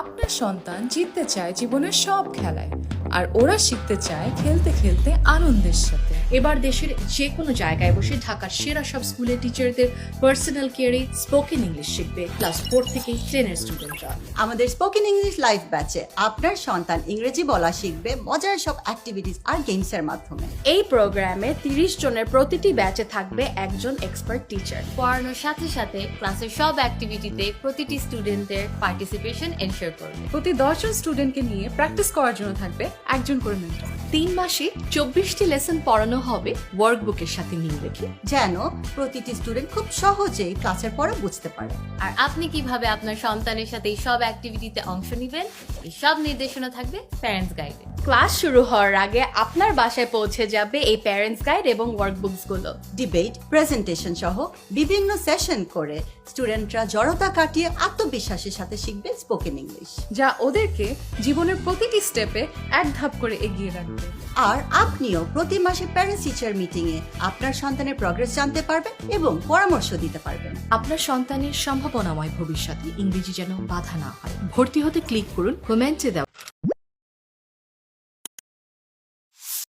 আপনার সন্তান জিততে চায় জীবনের সব খেলায়। আর ওরা শিখতে চায় খেলতে খেলতে আনন্দের সাথে। এবার দেশের যে কোনো জায়গায় বসে ঢাকার সেরা সব স্কুলের টিচারদের পার্সোনাল কেয়ারে স্পোকেন ইংলিশ শিখবে। ক্লাস ফোর থেকে টেনের স্টুডেন্টরা আমাদের স্পোকেন ইংলিশ লাইভ ব্যাচে আপনার সন্তান ইংরেজি বলা শিখবে মজার সব অ্যাক্টিভিটিস আর গেমসের মাধ্যমে। এই প্রোগ্রামে তিরিশ জনের প্রতিটি ব্যাচে থাকবে একজন এক্সপার্ট টিচার পড়ানোর সাথে সাথে ক্লাসের সব অ্যাক্টিভিটিতে প্রতিটি স্টুডেন্টদের পার্টিসিপেশন এনশিওর করবে। প্রতি দশজন স্টুডেন্টকে নিয়ে প্র্যাকটিস করার জন্য থাকবে একজন করে মেন্টর তিন মাসে চব্বিশটি লেসন পড়ানো হবে ওয়ার্কবুকের সাথে মিল রেখে। যেন প্রতিটি স্টুডেন্ট খুব সহজেই ক্লাসের পড়া বুঝতে পারে। আর আপনি কীভাবে আপনার সন্তানের সাথে এই সব অ্যাক্টিভিটিতে অংশ নেবেন এই সব নির্দেশনা থাকবে প্যারেন্টস গাইডে ক্লাস শুরু হওয়ার আগে আপনার বাসায় পৌঁছে যাবে এই প্যারেন্টস গাইড এবং ওয়ার্কবুকসগুলো ডিবেট প্রেজেন্টেশন সহ বিভিন্ন সেশন করে স্টুডেন্টরা জড়তা কাটিয়ে আত্মবিশ্বাসের সাথে শিখবে স্পোকেন ইংলিশ যা ওদেরকে জীবনের প্রতিটি স্টেপে এক ধাপ করে এগিয়ে রাখবে। আর আপনিও প্রতি মাসে প্যারেন্টস টিচার মিটিং এ আপনার সন্তানের প্রগ্রেস জানতে পারবেন এবং পরামর্শ দিতে পারবেন। আপনার সন্তানের সম্ভাবনাময় ভবিষ্যতে ইংরেজি যেন বাধা না হয়। ভর্তি হতে ক্লিক করুন কমেন্টে দেওয়া